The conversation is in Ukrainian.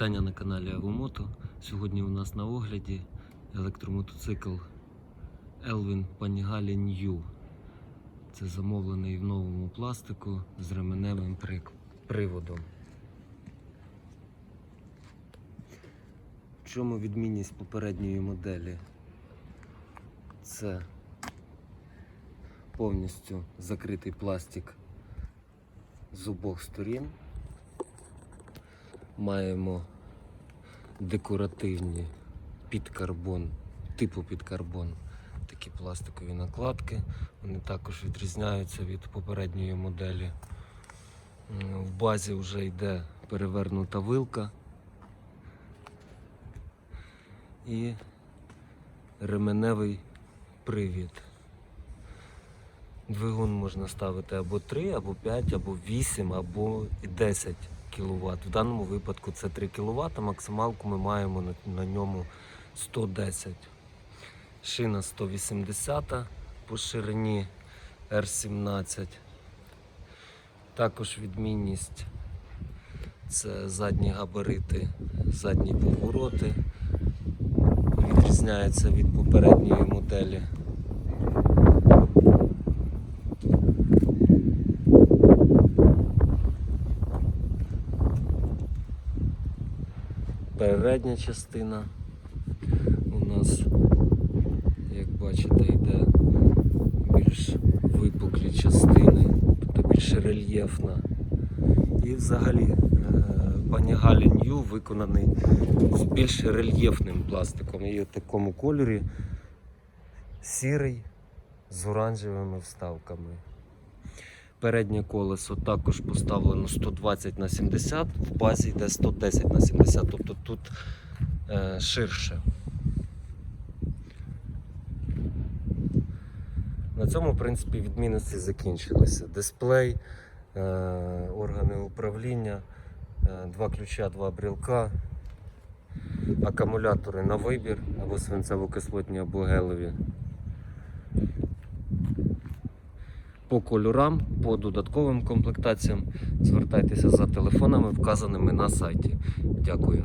Вітання на каналі Авомото. Сьогодні у нас на огляді електромотоцикл Elvin Panigale New. Це замовлений в новому пластику з ременевим приводом. В чому відмінність попередньої моделі? Це повністю закритий пластик з обох сторін. Маємо декоративні під карбон, типу під карбон, такі пластикові накладки. Вони також відрізняються від попередньої моделі. В базі вже йде перевернута вилка і ременевий привід. Двигун можна ставити або 3, або 5, або 8, або і 10 кВт. В даному випадку це 3 кВт, максималку ми маємо на, на ньому 110. Шина 180 по ширині R17. Також відмінність це задні габарити, задні повороти. Відрізняється від попередньої моделі. Передня частина у нас, як бачите, йде більш випуклі частини, тобто більш рельєфна. І взагалі е, Panigale New виконаний з більш рельєфним пластиком. І в такому кольорі сірий з оранжевими вставками. Переднє колесо також поставлено 120 на 70, в базі йде 110 на 70, тобто тут е, ширше. На цьому, в принципі, відмінності закінчилися. Дисплей, е, органи управління, е, два ключа, два брілка, акумулятори на вибір або свинцево-кислотні, або гелеві. По кольорам, по додатковим комплектаціям звертайтеся за телефонами, вказаними на сайті. Дякую.